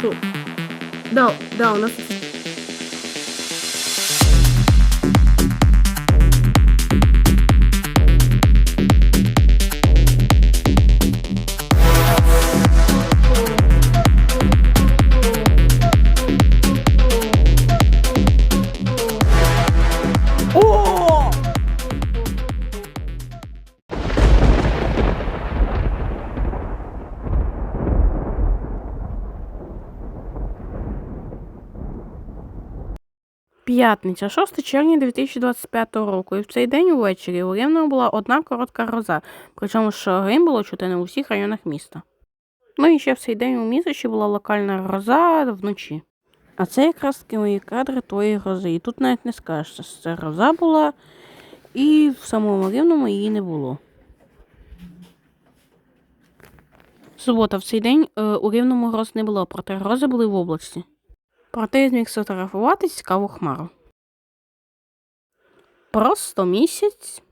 Фу. Да, да, П'ятниця, 6 червня 2025 року. І в цей день увечері у Рівному була одна коротка гроза, причому що грим було чути не у всіх районах міста. Ну і ще в цей день у місячі була локальна гроза вночі. А це якраз таки мої кадри тої грози. І тут навіть не скажеш, що це гроза була, і в самому рівному її не було. Субота в цей день е, у рівному гроз не було, проте грози були в області. Проте зміг сфотографувати цікаву хмару. Просто місяць.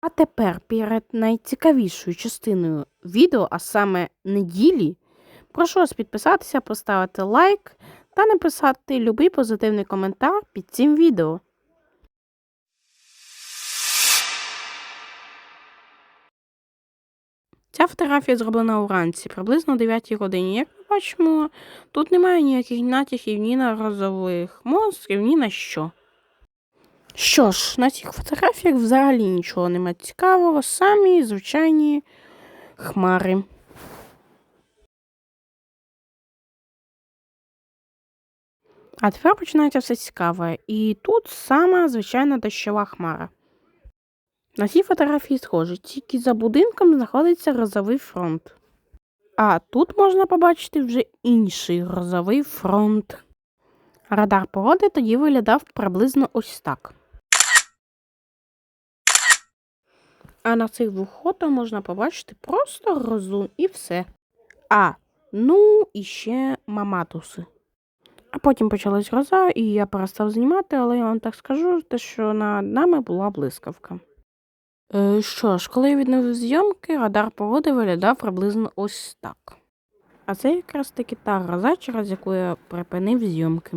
А тепер перед найцікавішою частиною відео, а саме неділі, прошу вас підписатися, поставити лайк та написати любий позитивний коментар під цим відео. Ця фотографія зроблена уранці, приблизно о 9 годині. Як ми бачимо, тут немає ніяких натяків ні на грозових монстрів, ні на що. Що ж, на цих фотографіях взагалі нічого немає цікавого, самі звичайні хмари. А тепер починається все цікаве. І тут сама звичайна дощова хмара. На цій фотографії схоже, тільки за будинком знаходиться грозовий фронт. А тут можна побачити вже інший грозовий фронт. Радар погоди тоді виглядав приблизно ось так. А на цих двох фото можна побачити просто грозу і все. А, ну і ще маматуси. А потім почалась гроза, і я перестав знімати, але я вам так скажу, те, що над нами була блискавка. Е, що ж, коли я відновив зйомки, радар погоди виглядав приблизно ось так. А це якраз таки та гроза, через яку я припинив зйомки.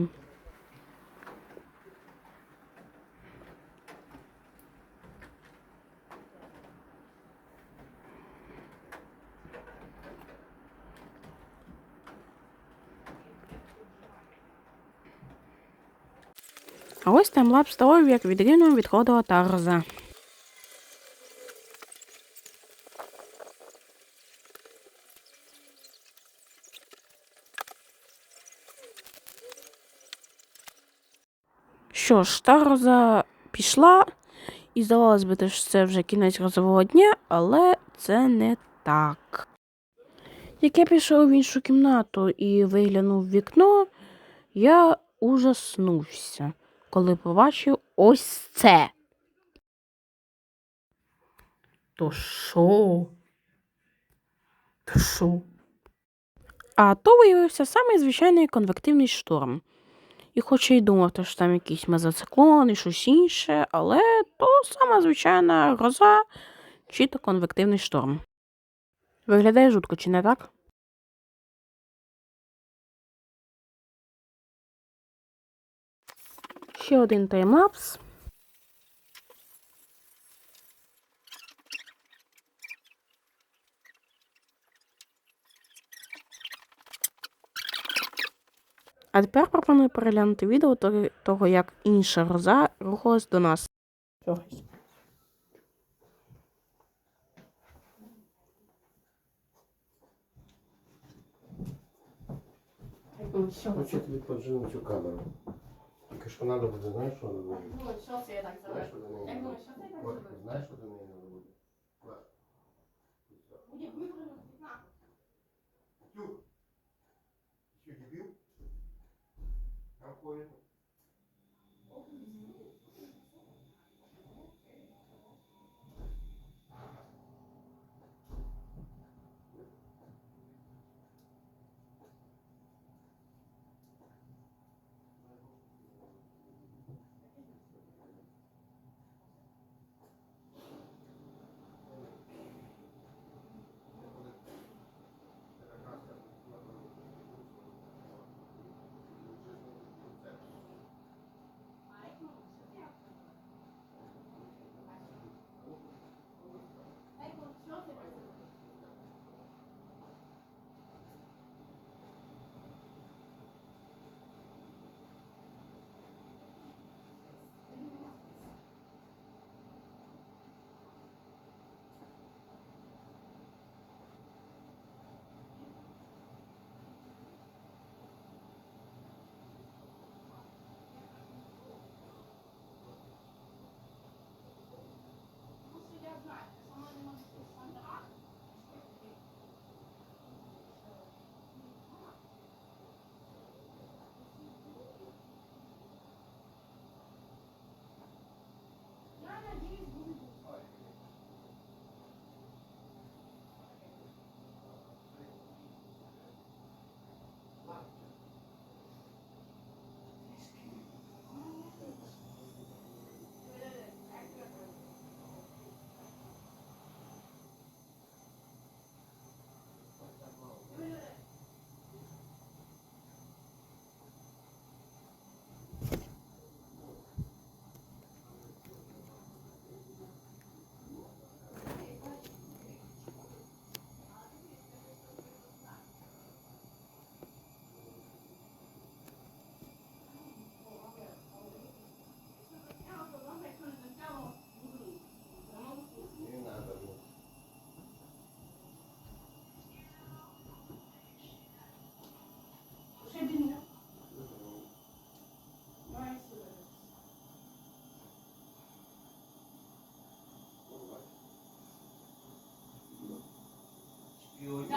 А ось таймлапс того, як від відходила та гроза. Що ж, та гроза пішла, і здавалось би, що це вже кінець грозового дня, але це не так. Як я пішов в іншу кімнату і виглянув в вікно, я ужаснувся, коли побачив ось це. То що? То що? А то виявився самий звичайний конвективний шторм. І хоч я й думав, що там якийсь мезоциклон і щось інше, але то сама звичайна гроза чи то конвективний шторм. Виглядає жутко, чи не так? Ще один таймлапс. А тепер пропоную переглянути відео того- того, як інша гроза рухалась до нас. Хочу тобі поджину цю камеру. Тільки що треба буде, знаєш, що треба буде? Ну, що це я так Знаєш, що до неї? Знаєш, що до неї recorded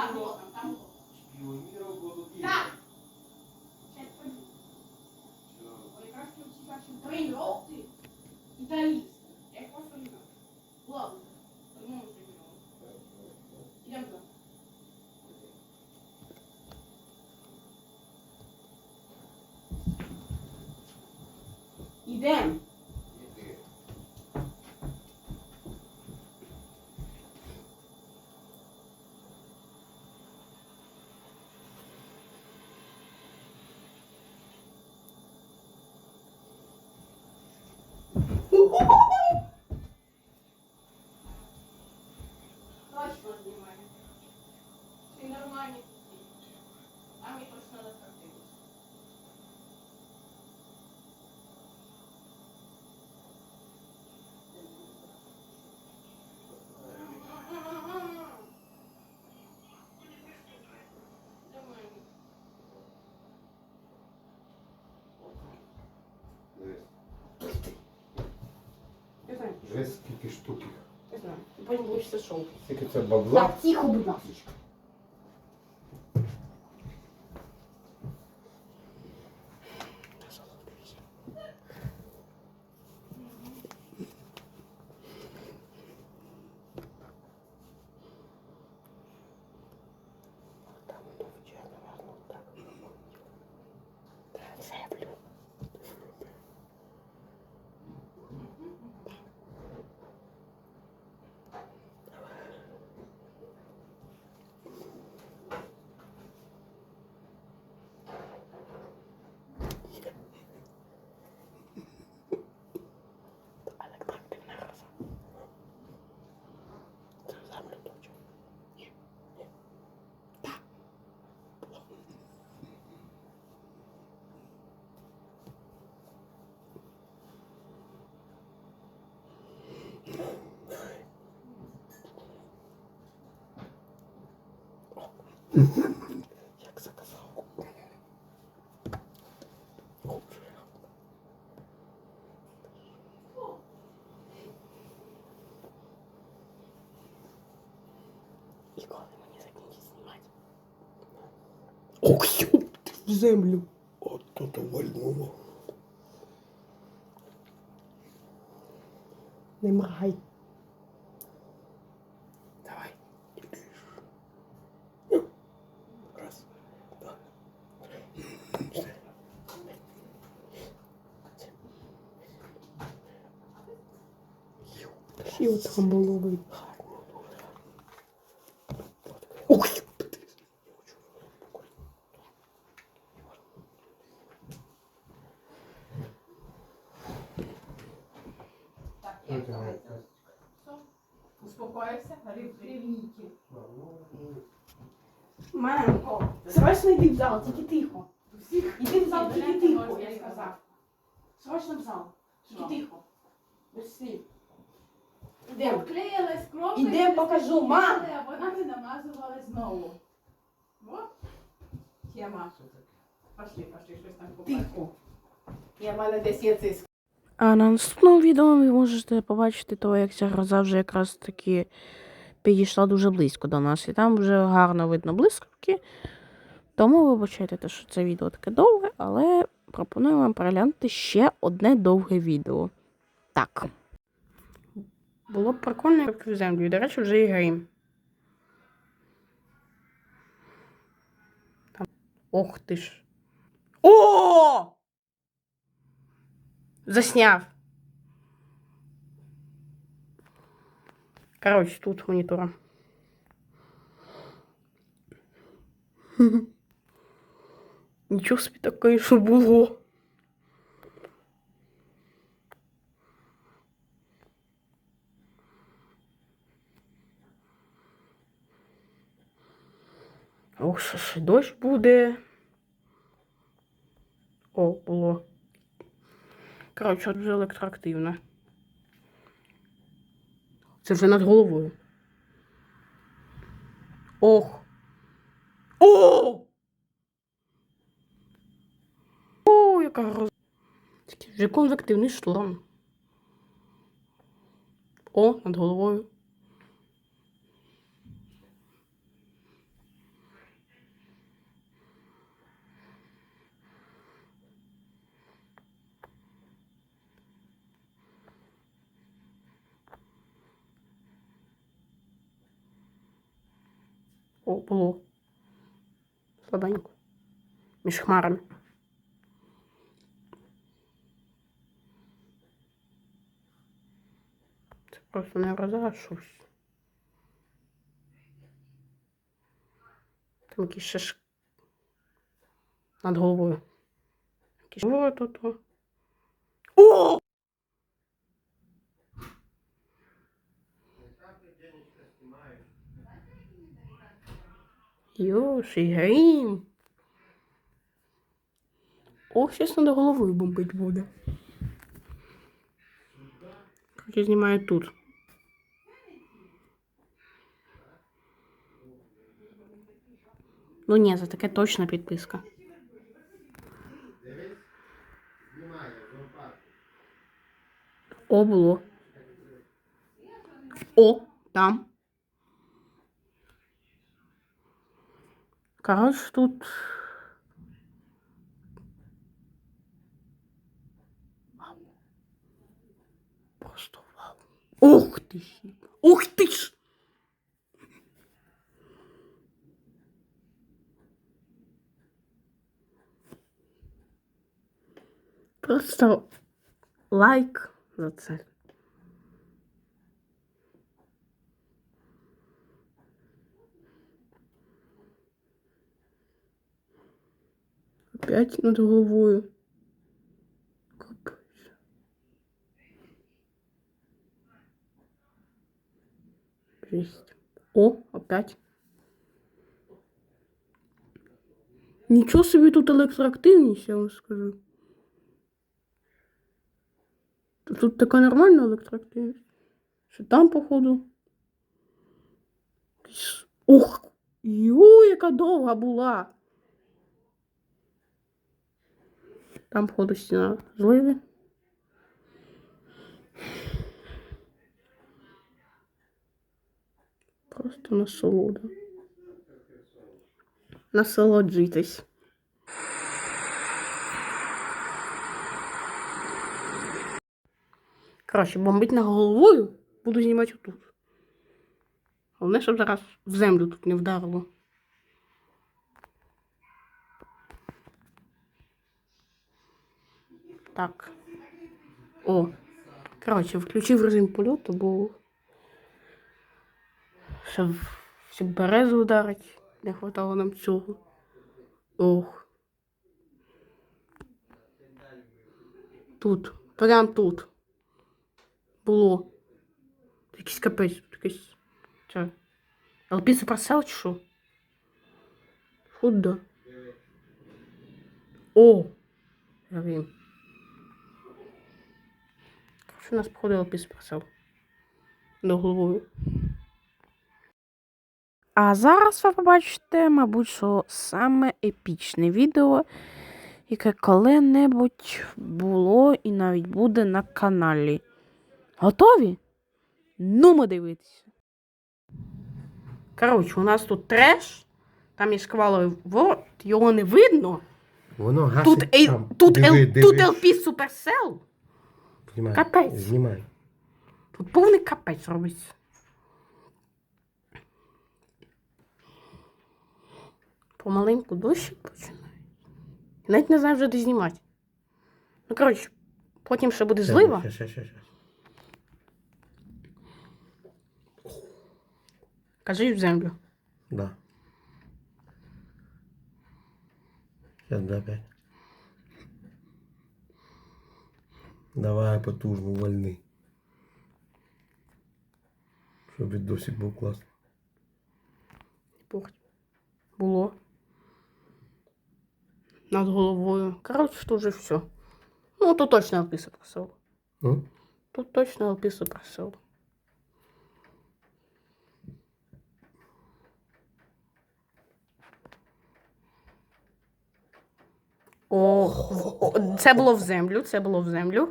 Так, вот там, там. Шпіоніров будуть Так. Сейчас, пойди. Ой, якраз тут сейчас тренировки итальянские. Я их просто не знаю. Ладно. Woo! Скільки штук їх. Не знаю. Потім будеш шоу. Скільки це бабла? Так, тихо, будь ласка. Як заказав. І коли мені закінчить знімати? Ох, ёб ти в землю. От тут вальнуло. Не І от там було видно. Ох, ёб ти. Так, Ну, я давай. Все. Успокоївся, рівніки. Мамко, срочно йди в зал, тільки тихо. Іди в зал, тільки тихо, я сказав. Срочно в зал, тільки тихо. Без слів. Ідем. Обклеїлась кропка. Ідем, покажу, мам. А вона не намазувала знову. Вот. Тема. Пошли, пошли, щось там побачимо. Тихо. Я в мене десь є циск. А на наступному відео ви можете побачити того, як ця гроза вже якраз таки підійшла дуже близько до нас. І там вже гарно видно блискавки. Тому вибачайте, те, що це відео таке довге, але пропоную вам переглянути ще одне довге відео. Так. Було б прикольно, як в землю. І, до речі, вже і грім. Там. Ох ти ж. О! Засняв. Короче, тут монітора. Нічого собі таке, що було. Ох, що ще буде. О, було. Коротше, дуже електроактивна. Це вже над головою. Ох. О! О, яка гроза. Вже конвективний шторм. О, над головою. О, було. Слабенько. Між хмарами. Це просто не щось. Там ще ж над головою. Якийсь... О, то. О! Йош, і грім. Ох, щас над головою бомбить буде. Короче, знімаю тут. Ну ні, за таке точно підписка. О, було. О, там. Короче, тут. Вау. Просто вау. Ух ж! Ух ж! Просто лайк за це. Опять над головою. Капець. Жесть. О, опять. Нічого собі тут електроактивність, я вам скажу. Тут така нормальна електроактивність. Що там, походу. Ух! Ю, яка довга була. Там, походу, стіна зливи. Просто насолода. Насолоджуйтесь. Коротше, бомбить на головою, буду знімати отут. Головне, щоб зараз в землю тут не вдарило. Так. О. Коротше, включив режим польоту, бо щоб, щоб березу ударить. Не хватало нам цього. Ох. Тут. Прям тут. Було. Якийсь капець, якийсь. Це. ЛП суперсел чи що? Худо. О! Грім. У нас ЛП суперсел. До головою. А зараз ви побачите, мабуть, що саме епічне відео, яке коли-небудь було і навіть буде на каналі. Готові? Ну, ми дивитися. Коротше, у нас тут треш, там є шкваловий ворот, його не видно. Воно гасить Тут, ей, там. тут, Диви, L, диви. тут LP Supercell. Знімай. Капець. Знімай. Тут повний капець робиться. Помаленьку дощ починає. Навіть не знаю вже де знімати. Ну, коротше, потім ще буде злива. Щас, щас, щас, щас. Кажи в землю. Да. Сейчас да опять. Давай потужно вольни. Щоб відосик був класний. Порть. Було. Над головою. Коротше, тут вже все. Ну, тут точно LP Supercell. Ну? Тут точно LP Supercell. О, в- о, це було в землю, це було в землю.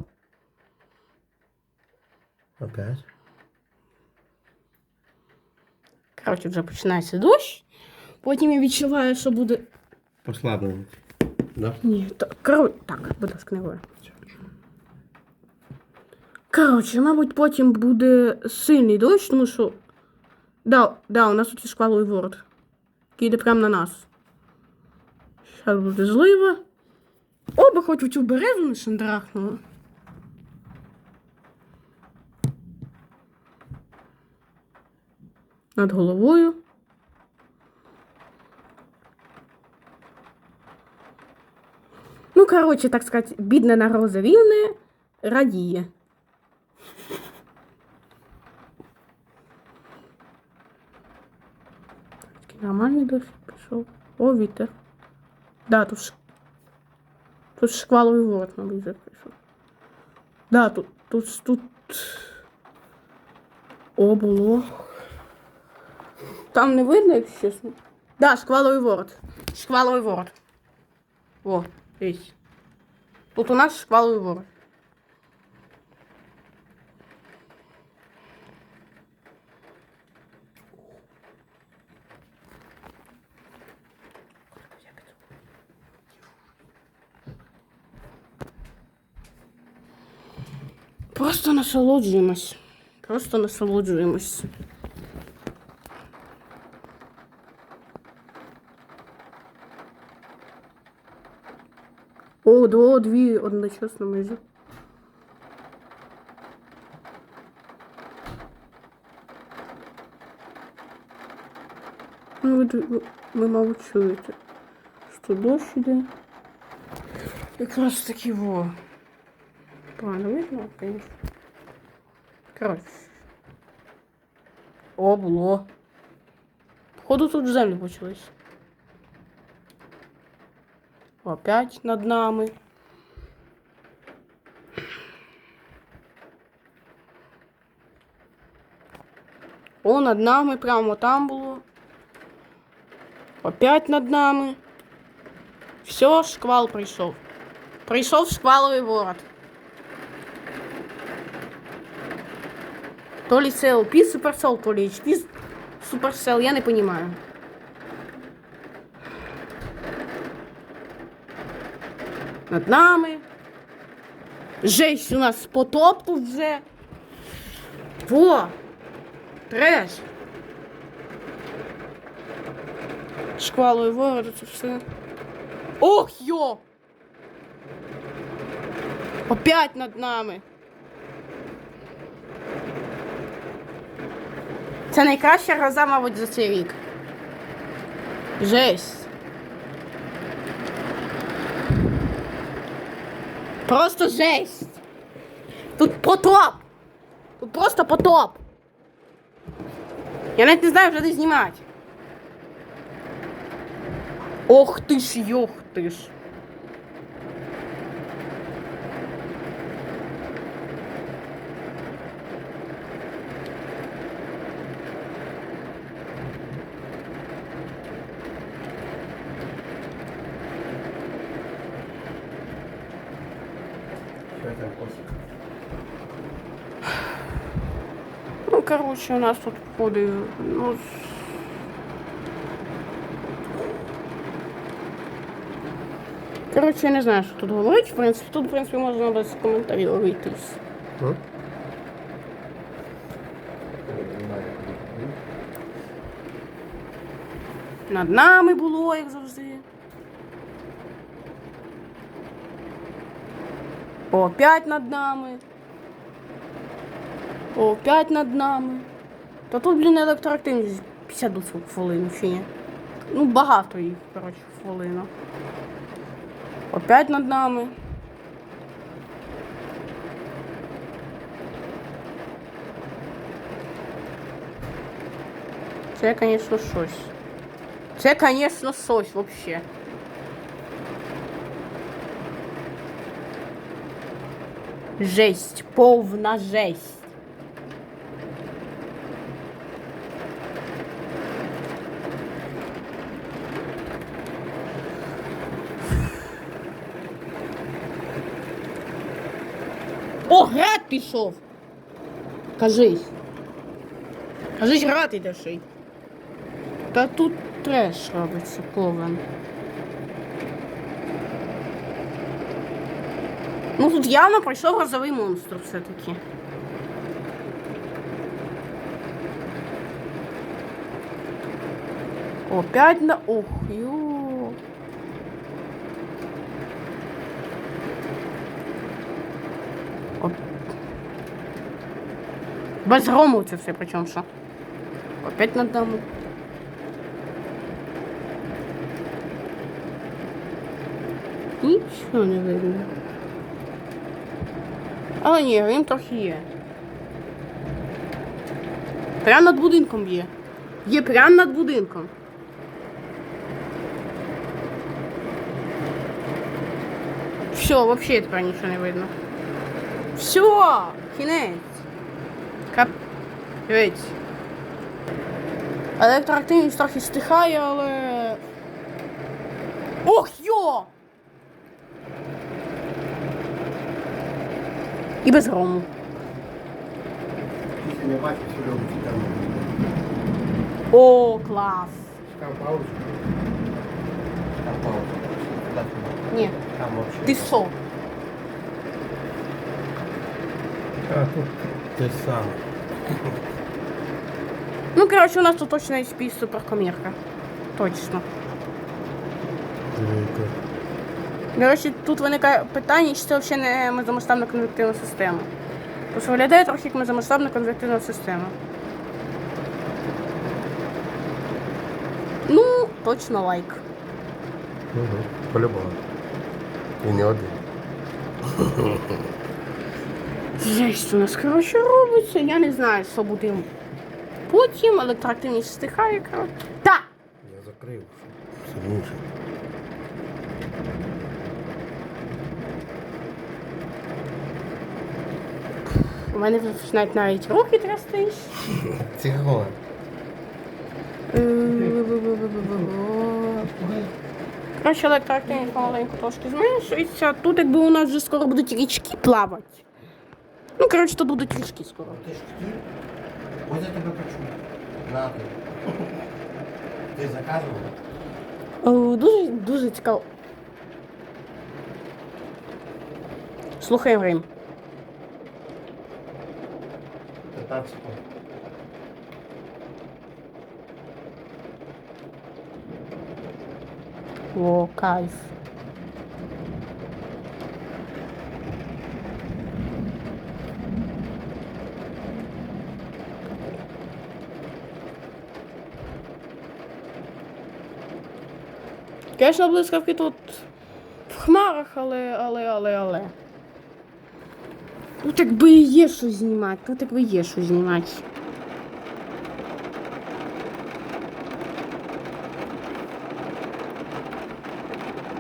Опять? Коротше, вже починається дощ. Потім я відчуваю, що буде. Послаблено. Да? Ні, так, коротше, так, будь ласка, не говори. Коротше, мабуть, потім буде сильний дощ, тому що. Да, да, у нас тут є шкваловий ворот. який йде прямо на нас. Зараз буде злива. О, би хоч у цю березу не шандрахнула. Над головою. Ну, коротше, так сказати, бідне на розовівне радіє. Такий нормальний дощ пішов. О, вітер. Да, тут, ш... тут шкваловий ворот, мабуть, вже прийшов. Да, тут, тут, тут. О, було. Там не видно, якщо чесно. Да, шкваловий ворот. Шкваловий ворот. О, дивись. Тут у нас шкваловий ворот. Просто насолоджуємось. Просто насолоджуємось. О, до дві одночасно майже. Ну, ви, ви, мабуть, чуєте, що дощ іде. Якраз таки во. Погано видно, звісно. Коротше. О, було. Походу тут землі почались. Опять над нами. О, над нами, прямо там було. Опять над нами. Все, шквал прийшов. Прийшов шкваловий ворот. То ли це LP Supercell, то ли HP Supercell, я не понимаю. Над нами. Жесть у нас потоп тут вже. Во! Треш. Шквалою ворот, це все. Ох, йо! Опять над нами. Це найкраща гроза, мабуть, за цей рік. Жесть. Просто жесть. Тут потоп. Тут просто потоп. Я навіть не знаю вже де знімати. Ох ти ж, йох ти ж. Що там после? Ну, коротше, у нас тут входить. Ну, Коротше, я не знаю, що тут говорити. В принципі, тут, в принципі, можна без коментарів обійтись. Над нами було, як завжди. Опять над нами. Опять над нами. Та тут, блін, електроактивність 50 хвилин чи ні. Ну, багато їх, коротше, хвилина. Опять над нами. Це, звісно, щось. Це, звісно, щось вообще. Жесть, повна жесть. О, град пішов. Кажись. Кажись, ще й. Та тут треш робиться повен. Ну тут явно пройшов грозовий монстр все-таки. Опять на... Ух, ё. Оп. Без грому це все причому що. Опять на даму. Нічого не видно. Але ні, він трохи є. Прямо над будинком є. Є прямо над будинком. Все, вообще тепер нічого не видно. Все, кінець. Кап. Дивіться. Електроактивність трохи стихає, але. Ох йо! І без грому. Якщо не бачиш, що робить там. О, клас. Там паузу. Там те саме. Ну, коротше, у нас тут точно є суперкомірка. Точно. Дивіться. До речі, тут виникає питання, чи це взагалі не мезомасштабна конвективна система. Тому що виглядає трохи як мезомасштабна конвективна система. Ну, точно лайк. Угу. По-любому. І не один. Жесть у нас, коротше, робиться. Я не знаю, що буде потім. Електроактивність стихає, коротше. Так! Я закрив. щоб У мене починають навіть руки трястись. Тихо. Коротше, електроактивність помаленьку трошки зменшується. Тут якби у нас вже скоро будуть річки плавати. Ну, коротше, тут будуть річки скоро. Ти ж хотів? Ось я тебе почув. На ти. Ти заказував? О, дуже, дуже цікаво. Слухаємо Рим. 15 секунд. О, кайф. Конечно, блискавки тут в хмарах, але, але, але, але. Тут якби є що знімати, тут якби є що знімати.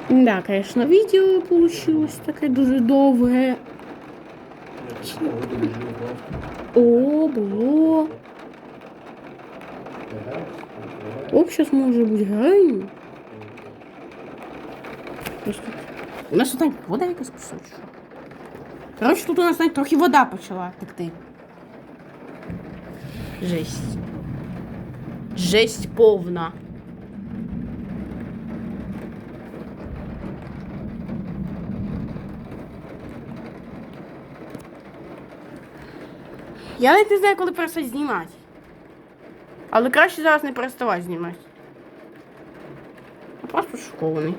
Да, конечно, відео получилось таке дуже довге. О, було. Оп, сейчас може бути У нас тут вода якась чи? Коротше, тут у нас навіть трохи вода почала текти. Жесть. Жесть повна. Я навіть не знаю, коли перестати знімати. Але краще зараз не переставати знімати. Я просто шокований.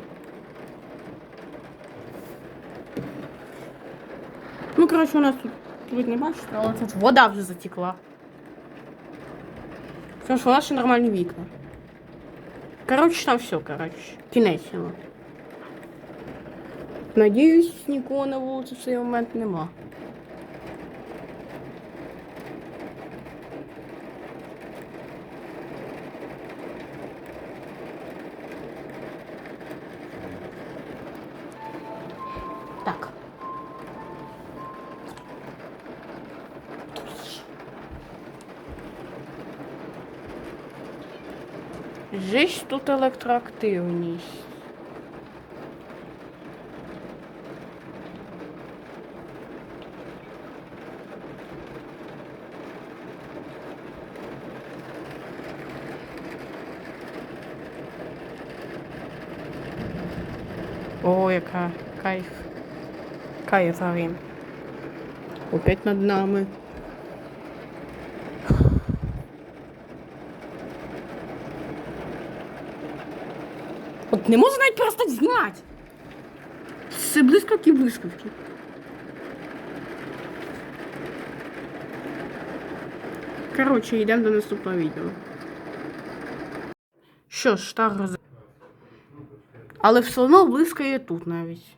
Ну, коротше, у нас тут ви не бачите, але тут вода вже затекла. Тому що у нас ще нормальні вікна. Коротше, там все, коротше. Кінець йому. Надіюсь, нікого на вулиці в цей момент нема. Тут електроактивність. О, яка кайф. Кайф Арим. Опять над нами. От не можна навіть просто знімати. Це блискавки блискавки. Коротше, йдемо до наступного відео. Що ж, та гроза. Але все одно блискає тут навіть.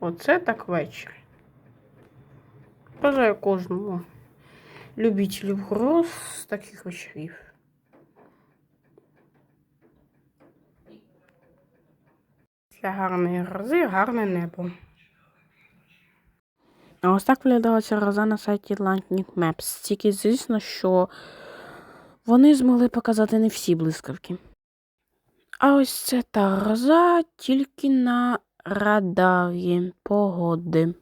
Оце так вечір. Бажаю кожному любителю гроз таких вечорів. Для гарної грози гарне небо. А ось так виглядала ця гроза на сайті Lightning Maps. Тільки звісно, що вони змогли показати не всі блискавки. А ось це та гроза тільки на радарі погоди.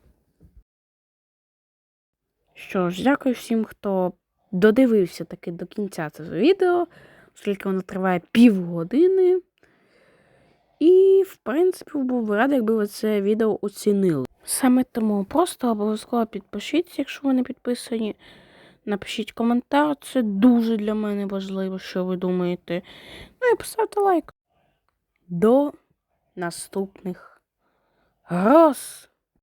Що ж, дякую всім, хто додивився таки до кінця цього відео, оскільки воно триває півгодини. І, в принципі, був би радий, якби ви це відео оцінили. Саме тому просто обов'язково підпишіться, якщо ви не підписані. Напишіть коментар, це дуже для мене важливо, що ви думаєте. Ну і поставте лайк. До наступних гроз!